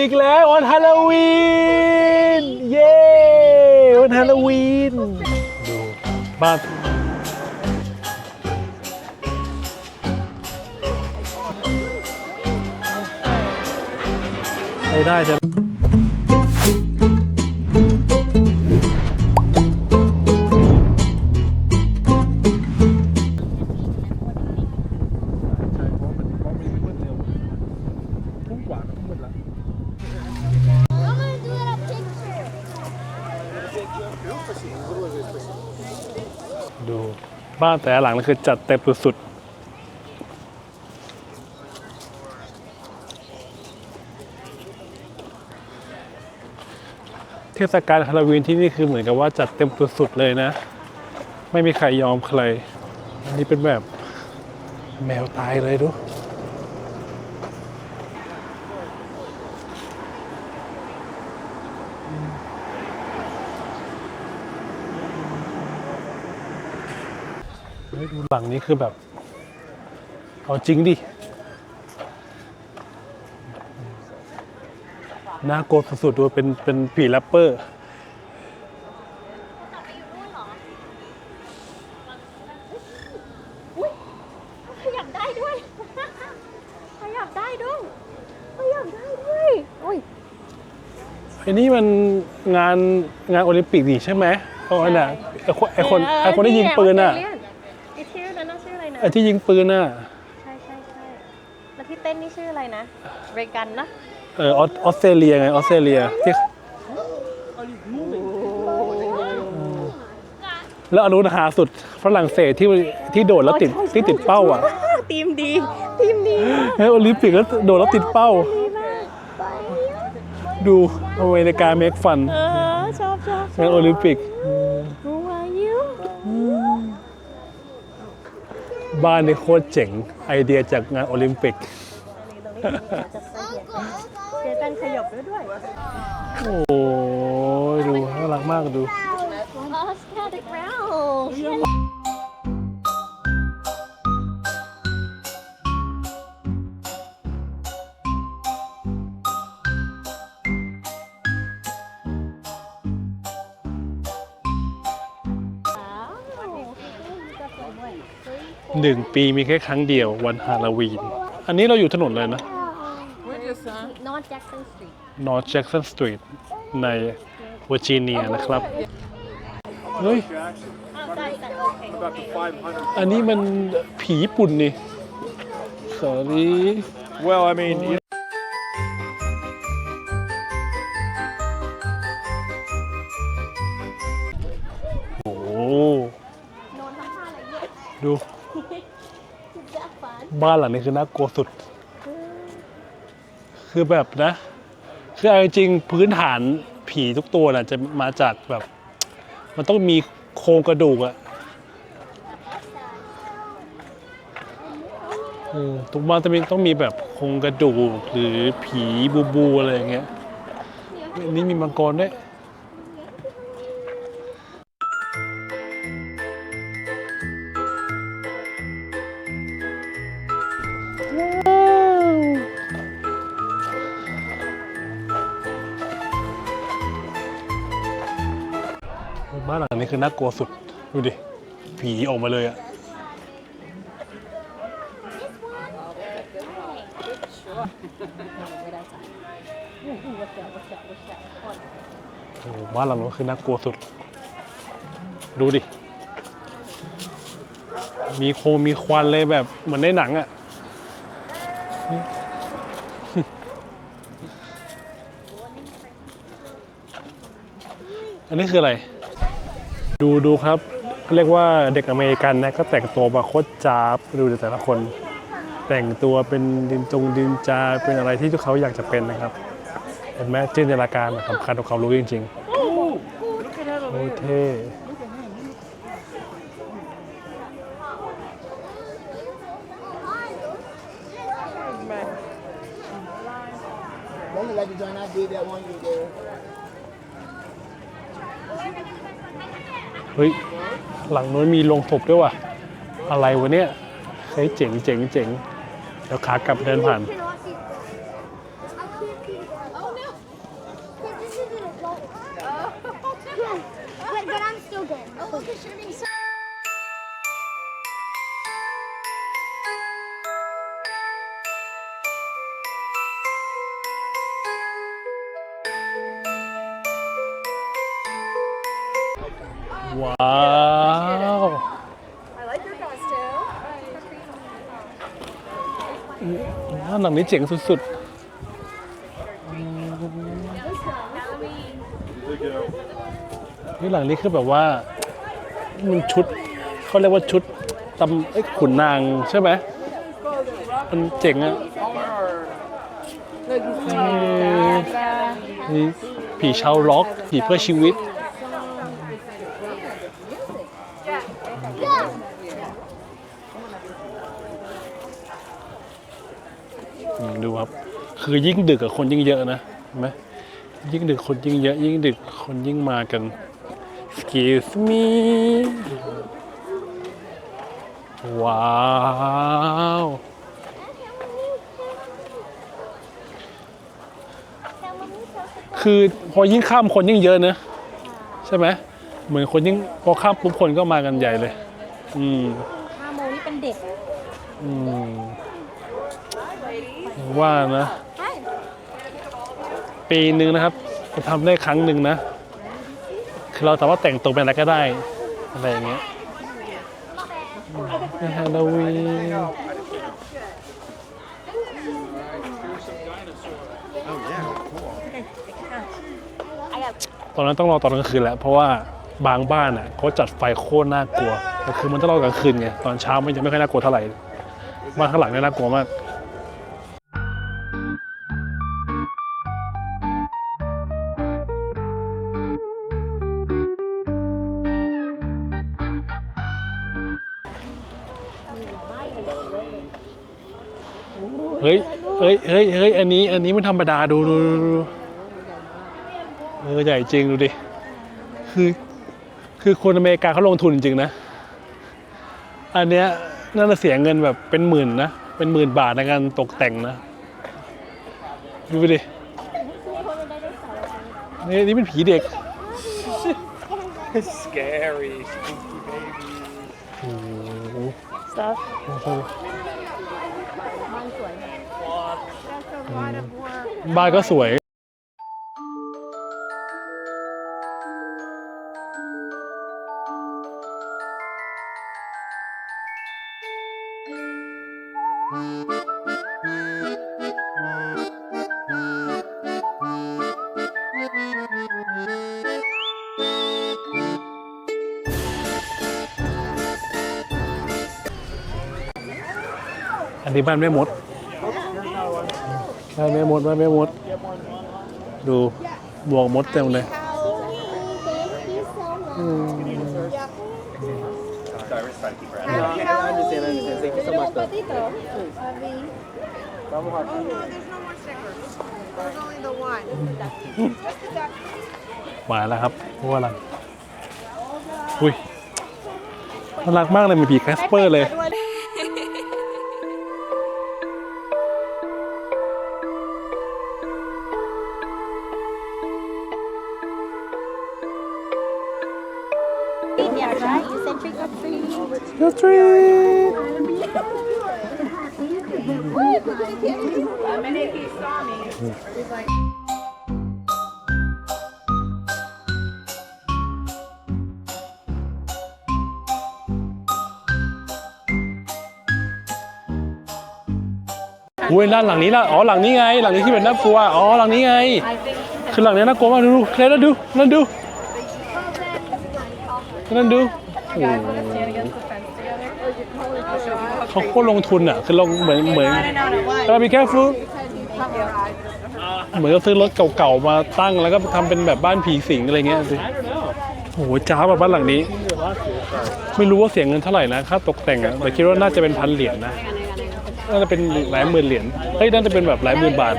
อีกแล้ววันฮาโลวีน เย้วันฮาโลวีน ดูบ้านไปได้ใช่ ดู บ้านแต่หลังนั่นคือจัดเต็มสุดๆเทศกาลฮาโลวีนที่นี่คือเหมือนกับว่าจัดเต็มสุดๆเลยนะ ไม่มีใครยอมใคร อันนี้เป็นแบบแมวตายเลยดู เฮ้ยดู หลังนี้คือแบบ เอาจริงดิน่ากลัวสุดๆดูเป็นเป็นผีแรปเปอร์ขยับได้ด้วยขยับได้ด้วยขยับได้ด้วยอุ้ยไอ้นี่มันงานงานโอลิมปิกนี่ใช่ไหมเพราะว่าน่ะไอ้คนไอ้คนไอ้คนที่ยิงปืนอะ ไอชื่อนั้นน่ะชื่ออะ ไรนะไอ้ที่ยิงปืนอะ ใช่ใช่ใช่แล้วที่เต้นนี่ชื่ออะไรนะ เรกันนะ เออออสออสเตรเลียไงออสเตรเลียที่แล้วอนุนหาสุดฝรั่งเศสที่ที่โดดแล้วติดที่ติดเป้าอะทีมดีทีมดีมากในโอลิมปิกแล้วโดดแล้วติดเป้าดีมากดูอเมริกาเมคฟันเออชอบชอบชงานอบโอลิมปิก บ้านนี่โคตรเจ๋งไอเดียจากงานโอลิมปิก เจตันขยบด้วยด้วยโอ้ยดูน่ารักมากดู Oscar the ground หนึ่งปีมีแค่ครั้งเดียววันฮาโลวีน อันนี้เราอยู่ถนนเลยนะ North Jackson Street North Jackson Street ในเวอร์จิเนียนะครับ เฮ้ย About the 500. อันนี้มันผีญี่ปุ่นนี่ sorry Well, I mean, บ้านหลังนี้คือน่ากลัวสุด คือแบบนะ คือเอาจริงๆพื้นฐานผีทุกตัวน่ะจะมาจากแบบ มันต้องมีโครงกระดูกอะทุกบ้านต้องมีต้องมีแบบโครงกระดูกหรือผีบูบูอะไรอย่างเงี้ยนนี่มีมังกรด้วย นี่คือน่ากลัวสุด ดูดิ ผีออกมาเลยอะโอ้บ้านหลังนี้คือน่ากลัวสุด ดูดิ มีโคมมีควันเลยแบบเหมือนในหนังอะอันนี้คืออะไร ดูดูครับเรียกว่าเด็กอเมริกันนะก็แต่งตัวมาโคตรจ้าบดูแต่ละคน แต่งตัวเป็นดินจงดินจาเป็นอะไรที่ทุกเขาอยากจะเป็นนะครับ เห็นไหมจินตนาการสำคัญของเขารู้จริงๆโอ้เท่ Only like you join that day that one you there. เฮ้ย หลังนู้นมีลงศพด้วยว่ะ อะไรวะเนี่ยเฮ้ยเจ๋งเจ๋งเจ๋งเดี๋ยวขากลับเดินผ่าน ว้าว I like your costume. บ้านหลังนี้เจ๋งสุดๆนี่หลังนี้คือแบบว่ามันชุดเขาเรียกว่าชุดตำเอ้ยขุนนางใช่ไหมมันเจ๋งอะนี่ผีชาวล็อกผีเพื่อชีวิต ดูครับ คือยิ่งดึกกับคนยิ่งเยอะนะเห็นไหมยิ่งดึกคนยิ่งเยอะ ยิ่งดึกคนยิ่งมากัน excuse me ว้าวคือพอยิ่งข้ามคนยิ่งเยอะนะใช่ไหมเหมือนคนยิ่งพอข้ามปุ๊บคนก็มากันใหญ่เลย อืมห้าโมงนี่เป็นเด็กอืม ว่านะ ปีหนึ่งนะครับจะทำได้ครั้งหนึ่งนะ คือเราสามารถแต่งตัวเป็นอะไรก็ได้ อะไรอย่างเงี้ยฮาโลวีน ตอนนั้นต้องรอตอนกลางคืนแหละเพราะว่าบางบ้านอะเขาจัดไฟโคตรน่ากลัวแต่คือมันต้องรอกลางคืนไงตอนเช้ามันจะไม่ค่อยน่ากลัวเท่าไหร่บ้านข้างหลังเนี่ยน่ากลัวมาก เฮ้ยเฮ้ยเฮ้ยเฮ้ยอันนี้ อันนี้มันธรรมดาดูดูดูดูเออใหญ่จริงดูดิ คือ คือคนอเมริกาเขาลงทุนจริงนะ อันเนี้ยน่าจะเสียเงินแบบเป็นหมื่นนะ เป็นหมื่นบาทในการตกแต่งนะ ดูดิ นี่นี่เป็นผีเด็ก Scary. โอ้โห Stuff. บ้านก็สวยอันนี้บ้านแม่มด บ้านแม่มดบ้านแม่มด ดูบวกมดเต็มเลย I understand, I understand. Thank you so much, though. Oh, there's no more stickers. There's only the one. มาแล้วครับเพราะว่าอะไรอุ้ยน่ารักมากเลยมีผีแคสเปอร์เลย The tree อุ้ยด้านหลังนี้ละอ๋อหลังนี้ไง หลังนี้ที่เป็นน่ากลัวอ๋อหลังนี้ไง คือหลังนี้น่ากลัวมากดูดูเคลนั่นดูนั่นดูนั่นดูโอ้ เขาโคตรลงทุนอะ คือลงเหมือนเหมือนเรามีแค่ฟูเหมือนกับซื้อรถเก่าๆมาตั้งแล้วก็ทำเป็นแบบบ้านผีสิงอะไรเงี้ยสิโอ้โหจ้าแบบบ้านหลังนี้ ไม่รู้ว่าเสียเงินเท่าไหร่นะค่าตกแต่งอะแต่คิดว่าน่าจะเป็นพันเหรียญนะน่าจะเป็นหลายหมื่นเหรียญเฮ้ยน่าจะเป็นแบบหลายหมื่นบาท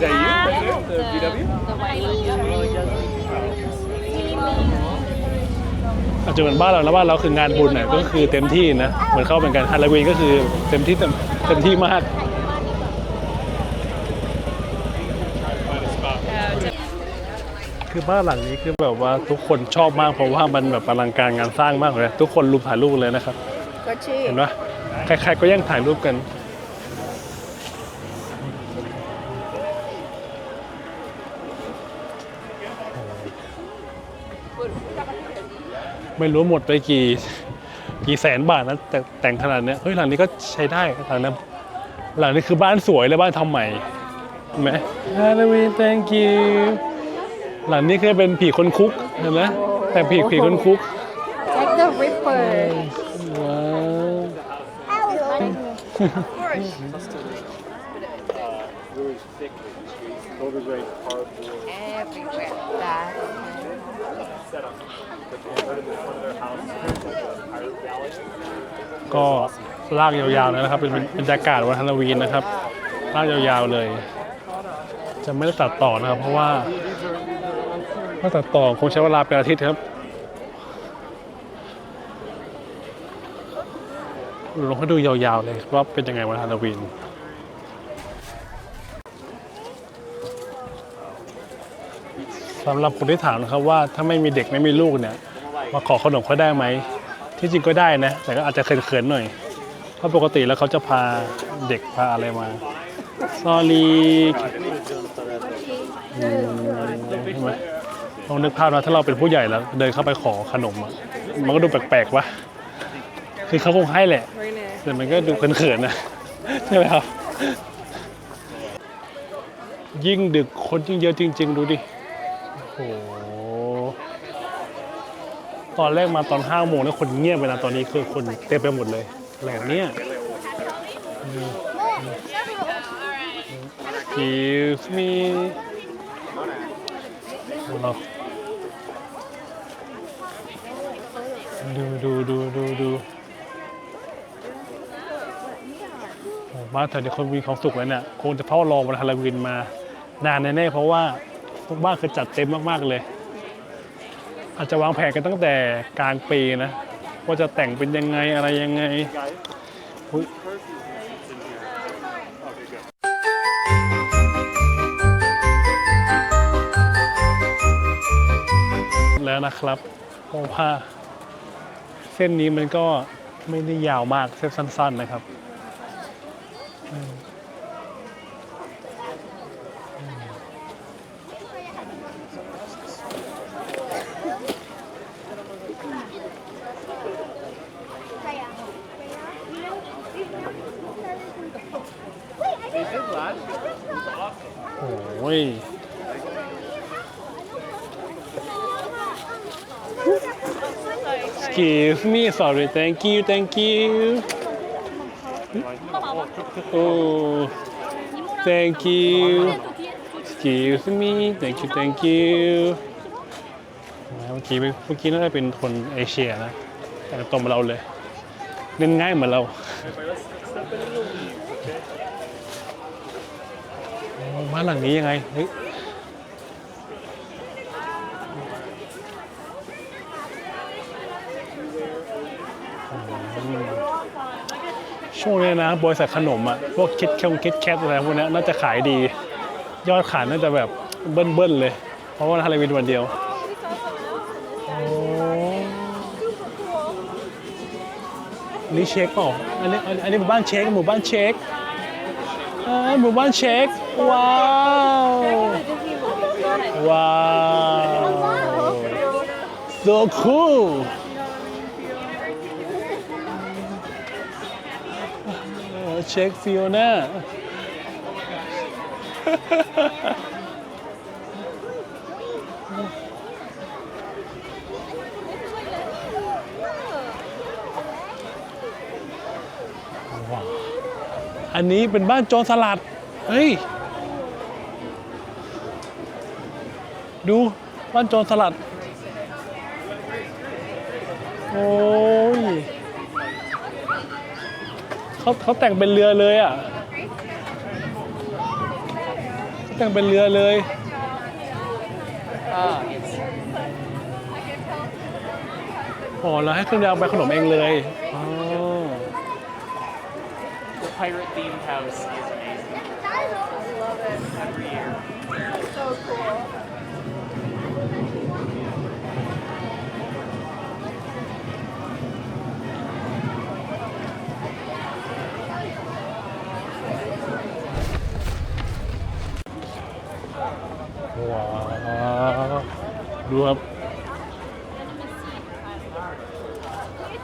Is that you? The VW? จะเหมือนบ้านเราแล้วบ้านเราคืองานบุญเนี่ยก็คือเต็มที่นะเหมือนเข้าเป็นการฮาโลวีนก็คือเต็มที่เต็มเต็มที่มากคือบ้านหลังนี้คือแบบว่าทุกคนชอบมากเพราะว่ามันแบบอลังการงานสร้างมากเลย ทุกคนรูปถ่ายรูปเลยนะครับเห็นไหมใครๆก็ยังถ่ายรูปกัน ไม่รู้หมดไปกี่กี่แสนบาทนะแต่แต่งขนาดเนี้ยเฮ้ยหลังนี้ก็ใช้ได้หลังนั้นหลังนี้คือบ้านสวยเลยบ้านทำใหม่เห็นไหมฮาโลวีน thank you หลังนี้คือเป็นผีคนคุกเห็นไหมแต่ผีผีคนคุกแจ็คเดอะริปเปอร์ว้าว Really thick streets, overgrown cardboard everywhere that set up. But they heard in one of their houses, like a pirate valley. ก็ลากยาวๆเลยนะครับ เป็นบรรยากาศวันฮาโลวีนนะครับ ลากยาวๆเลย จะไม่ได้ตัดต่อนะครับ เพราะว่าถ้าตัดต่อคงใช้เวลาเป็นอาทิตย์ครับลองให้ดูยาวๆเลยว่าเป็นยังไงวันฮาโลวีน สำหรับคนที่ถามนะครับว่าถ้าไม่มีเด็กไม่มีลูกเนี่ย มาขอขนมเขาได้ไหม ที่จริงก็ได้นะ แต่ก็อาจจะเขินๆหน่อย เพราะปกติแล้วเขาจะพาเด็กพาอะไรมา sorry อืมใช่ไหมลองนึกภาพนะถ้าเราเป็นผู้ใหญ่แล้ว เดินเข้าไปขอขนมอะมันก็ดูแปลกๆวะคือเขาคงให้แหละ แต่มันก็ดูเขินๆนะใช่ไหมครับ ยิ่งดึกคนยิ่งเยอะจริง ๆ ดูดิ ตอนแรกมาตอนห้าโมงแล้วคนเงียบไปนะตอนนี้คือคนเต็มไปหมดเลยแหล่งเนี้ย Excuse me เราดูดูดูดูดูบ้านแถวนี้คนมีความสุขเลยเนี่ยคงจะเฝ้ารอวันฮาโลวีนมานานแน่ๆเพราะว่า ทุกบ้านคือจัดเต็มมากๆเลย อาจจะวางแผนกันตั้งแต่กลางปีนะว่าจะแต่งเป็นยังไงอะไรยังไงอุ๊ยแล้วนะครับเพราะว่าเส้นนี้มันก็ไม่ได้ยาวมากเส้นสั้น ๆนะครับ โอ้ยสกิฟมี่สอร์รี่ thank you thank you โอ้ thank you สกิฟมี่ thank you thank you เมื่อกี้เมื่อกี้น่าจะเป็นคนเอเชียนะแต่ตรงเราเลยเล่นง่ายเหมือนเราโอ้ บ้านหลังนี้ยังไงเฮ้ยช่วงนี้นะบริษัทขนมอะพวกคิดแคงคิดแคทอะไรพวกนี้น่าจะขายดี ยอดขายน่าจะแบบเบิ้ลๆเลย เพราะว่าฮาโลวีนวันเดียวอ้นี่เช็คเปล่าอันนี้อันนี้หมู่บ้านเช็คหมู่บ้านเช็คหมู่บ้านเช็ค ว้าว ว้าว so cool เช็คฟิโอน่าอันนี้เป็นบ้านโจรสลัด เฮ้ย ดูบ้านโจรสลัด โอ้ยเขาเขาแต่งเป็นเรือเลยอะเขาแต่งเป็นเรือเลยอ๋อแล้วให้เครื่องยางไปขนมเองเลยอ๋อ The pirate themed house is amazing. Every year. ว้าวดูครับ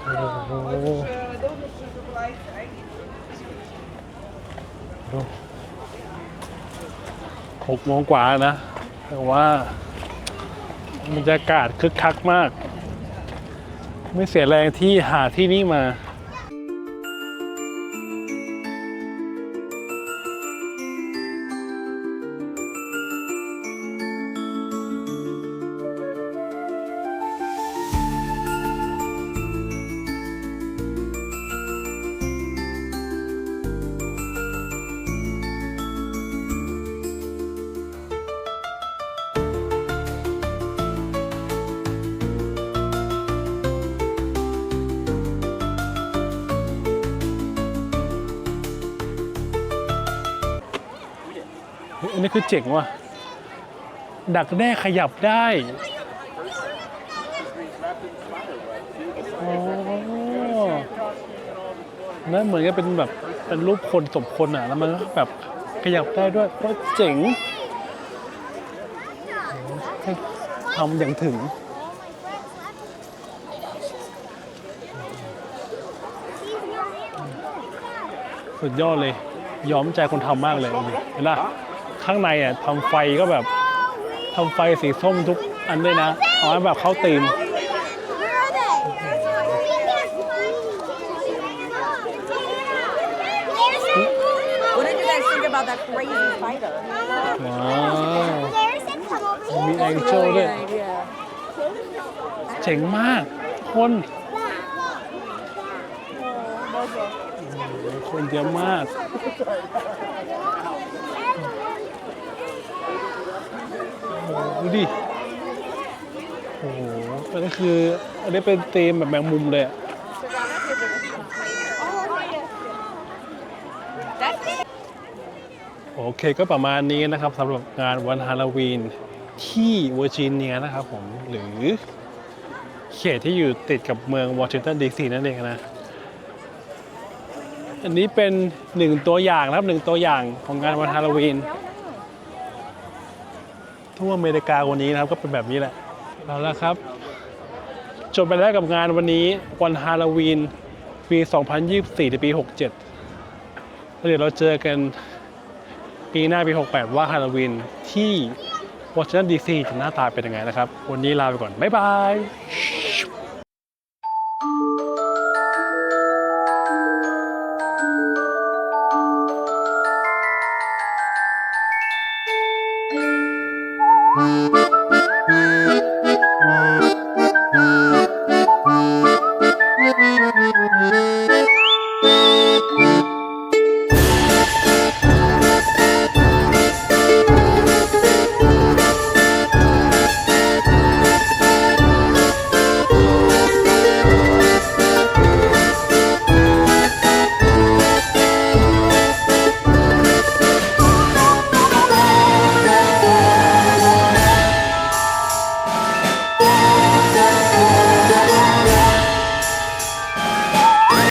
โอ้โหดูหกโมงกว่านะ แต่ว่าบรรยากาศคึกคักมาก ไม่เสียแรงที่หาที่นี่มา คือเจ๋งว่ะ ดักแด้ขยับได้อ๋อนั่นเหมือนกับเป็นแบบเป็นรูปคนสมคนอะ แล้วมันก็แบบขยับได้ด้วยก็เจ๋งทำอย่างถึงสุดยอดเลย ยอมใจคนทำมากเลยเห็นปะ ข้างในอะทำไฟก็แบบทำไฟสีส้มทุกอันด้วยนะเอาให้แบบเข้าธีม Where are they? What did you guys think about that crazy spider? ว้าวมีแองเจิลด้วยเจ๋งมาก คนโอ้โหคนเยอะมาก โอ้โหดูดิ โอ้โหอันนี้คือ อันนี้เป็นธีมแบบแมงมุมเลยอะโอเคก็ประมาณนี้นะครับสำหรับงานวันฮาโลวีนที่เวอร์จิเนียนะครับผม หรือเขตที่อยู่ติดกับเมืองวอชิงตันดีซีนั่นเองนะ อันนี้เป็นหนึ่งตัวอย่างนะครับหนึ่งตัวอย่างของงานวันฮาโลวีน ทั่วอเมริกาวันนี้นะครับก็เป็นแบบนี้แหละเอาละครับ จบไปแล้วกับงานวันนี้วันฮาโลวีนปี 2024ถึงปี 67แล้วเดี๋ยวเราเจอกันปีหน้าปี 68 ว่าฮาโลวีนที่วอชิงตันดีซีจะหน้าตาเป็นยังไงนะครับ วันนี้ลาไปก่อน บ๊ายบาย